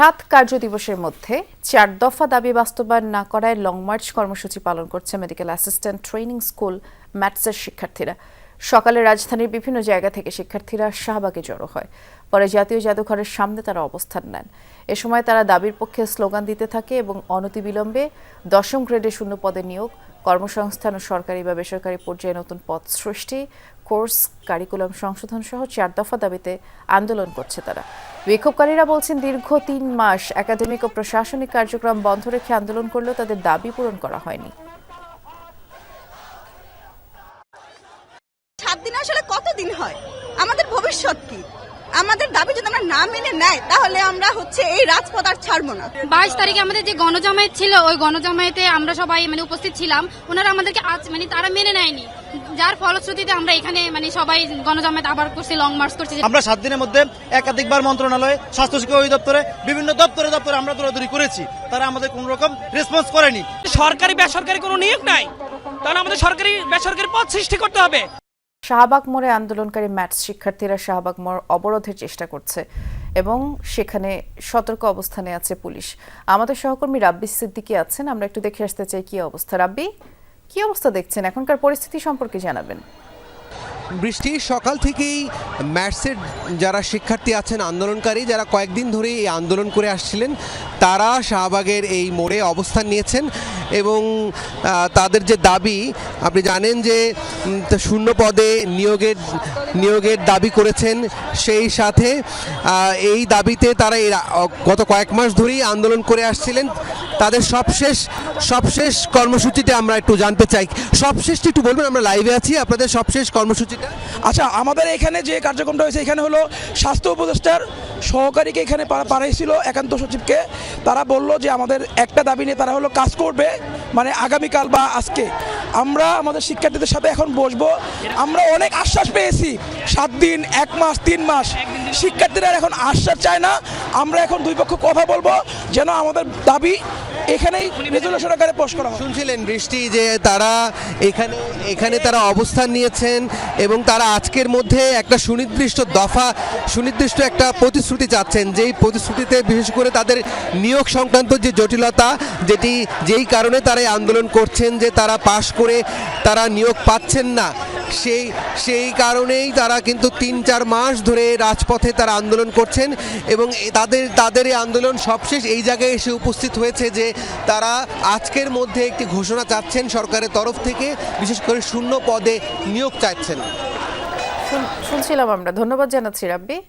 সাত কার্য দিবসের মধ্যে চার দফা দাবি বাস্তবায়ন না করায় লং মার্চ কর্মসূচি পালন করছে মেডিকেল অ্যাসিস্ট্যান্ট ট্রেনিং স্কুল ম্যাটসের শিক্ষার্থীরা। সকালে রাজধানীর বিভিন্ন জায়গা থেকে শিক্ষার্থীরা শাহবাগে জড়ো হয়। পরে জাতীয় জাদুঘরের সামনে তারা অবস্থান নেন। এ সময় তারা দাবির পক্ষে স্লোগান দিতে থাকে এবং অনতিবিলম্বে দশম গ্রেডে শূন্য পদে নিয়োগ, কর্মসংস্থান ও সরকারি বা বেসরকারি পর্যায়ে নতুন পদ সৃষ্টি, কোর্স, কারিকুলাম সংশোধন সহ চার দফা দাবিতে আন্দোলন করছে তারা। বিক্ষোভকারীরা বলছেন, দীর্ঘ তিন মাস একাডেমিক ও প্রশাসনিক কার্যক্রম বন্ধ রেখে আন্দোলন করলেও তাদের দাবি পূরণ করা হয়নি। সাত আসলে কতদিন হয়? আমাদের ভবিষ্যৎ কি? আমাদের দাবি যদি আমরা না মেনে নেয় তাহলে আমরা হচ্ছে এই রাজপথ আর ছাড়বো না। বাইশ তারিখে আমাদের যে গণজামায়াত ছিল ওই গণজামায়াতে আমরা সবাই মানে উপস্থিত ছিলাম। ওনারা আমাদেরকে আজ মানে তারা মেনে নেয়নি। যার ফলশ্রুতিতে আমরা এখানে মানে সবাই গণজামায়াত আবার করছি লং মার্চ করছি। আমরা সাত দিনের মধ্যে একাধিকবার মন্ত্রণালয় স্বাস্থ্য শিক্ষা অধিদপ্তরে বিভিন্ন দপ্তরে দপ্তরে আমরা দৌড়াদৌড়ি করেছি। তারা আমাদের কোন রকম রেসপন্স করেনি। সরকারি বেসরকারি কোনো নিয়োগ নাই? তাহলে আমাদের সরকারি বেসরকারি পদ সৃষ্টি করতে হবে। শাহবাগ মোড়ে আন্দোলনকারী ম্যাথস শিক্ষার্থীরা শাহবাগ মোড় অবরোধের চেষ্টা করছে এবং সেখানে সতর্ক অবস্থানে আছে পুলিশ। আমাদের সহকর্মী রাব্বি সিদ্দিকি আছেন, আমরা একটু দেখে আসতে চাই কি অবস্থা। রাব্বি, কি অবস্থা দেখছেন? এখনকার পরিস্থিতি সম্পর্কে জানাবেন। বৃষ্টি, সকাল থেকেই ম্যাটসের যারা শিক্ষার্থী আছেন, আন্দোলনকারী, যারা কয়েকদিন ধরে এই আন্দোলন করে আসছিলেন, তারা শাহবাগের এই মোড়ে অবস্থান নিয়েছেন। এবং তাদের যে দাবি, আপনি জানেন যে শূন্য পদে নিয়োগের নিয়োগের দাবি করেছেন সেই সাথে এই দাবিতে তারা গত কয়েক মাস ধরেই আন্দোলন করে আসছিলেন। তাদের সবশেষ সবশেষ কর্মসূচিতে আমরা একটু জানতে চাই। সবশেষটি একটু বলবেন, আমরা লাইভে আছি, আপনাদের সবশেষ কর্মসূচিটা। আচ্ছা আমাদের এখানে যে কার্যক্রমটা হয়েছে, এখানে হলো স্বাস্থ্য উপদেষ্টার সহকারীকে এখানে পাঠাইছিল একান্ত সচিবকে। তারা বলল যে আমাদের একটা দাবি নিয়ে তারা হলো কাজ করবে মানে আগামীকাল বা আজকে। আমরা আমাদের শিক্ষার্থীদের সাথে এখন বসবো। আমরা অনেক আশ্বাস পেয়েছি, সাত দিন, এক মাস, তিন মাস। শিক্ষার্থীরা এখন আশ্বাস চায় না। আমরা এখন দুই পক্ষ কথা বলব, যেন আমাদের দাবি এখানেই রেজলিউশন আকারে পোস্ট করা হয়। শুনছিলেন বৃষ্টি যে তারা এখানে এখানে তারা অবস্থান নিয়েছেন এবং তারা আজকের মধ্যে একটা সুনির্দিষ্ট দফা সুনির্দিষ্ট একটা প্রতিশ্রুতি চাচ্ছেন। যেই প্রতিশ্রুতিতে বিশেষ করে তাদের নিয়োগ সংক্রান্ত যে জটিলতা যেটি যেই কারণে তারা আন্দোলন করছেন যে তারা পাশ করে তারা নিয়োগ পাচ্ছেন না। সেই সেই কারণেই তারা কিন্তু তিন, চার মাস ধরে রাজপথে তারা আন্দোলন করছেন এবং তাদের তাদের এই আন্দোলন সবশেষ এই জায়গায় এসে উপস্থিত হয়েছে যে তারা আজকের মধ্যে একটি ঘোষণা চাচ্ছেন সরকারের তরফ থেকে, বিশেষ করে শূন্য পদে নিয়োগ চাচ্ছেন শুন- শুনছিলাম আমরা। ধন্যবাদ জানাচ্ছি রাব্বি।